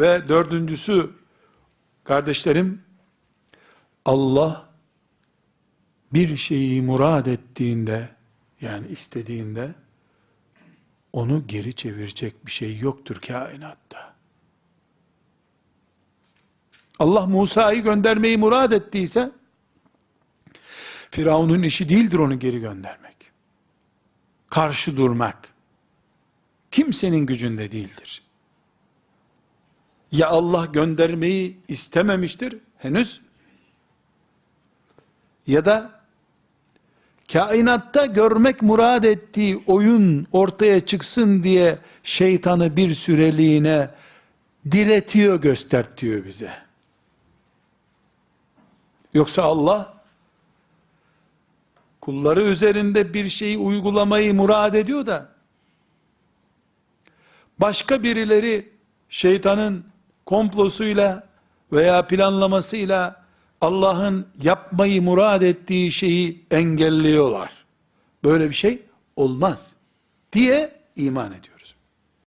Ve dördüncüsü kardeşlerim Allah bir şeyi murad ettiğinde yani istediğinde onu geri çevirecek bir şey yoktur kainatta. Allah Musa'yı göndermeyi murad ettiyse Firavun'un işi değildir onu geri göndermek. Karşı durmak kimsenin gücünde değildir. Ya Allah göndermeyi istememiştir henüz ya da kainatta görmek murad ettiği oyun ortaya çıksın diye şeytanı bir süreliğine diretiyor göstertiyor bize. Yoksa Allah kulları üzerinde bir şeyi uygulamayı murad ediyor da başka birileri şeytanın komplosuyla veya planlamasıyla Allah'ın yapmayı murad ettiği şeyi engelliyorlar. Böyle bir şey olmaz diye iman ediyoruz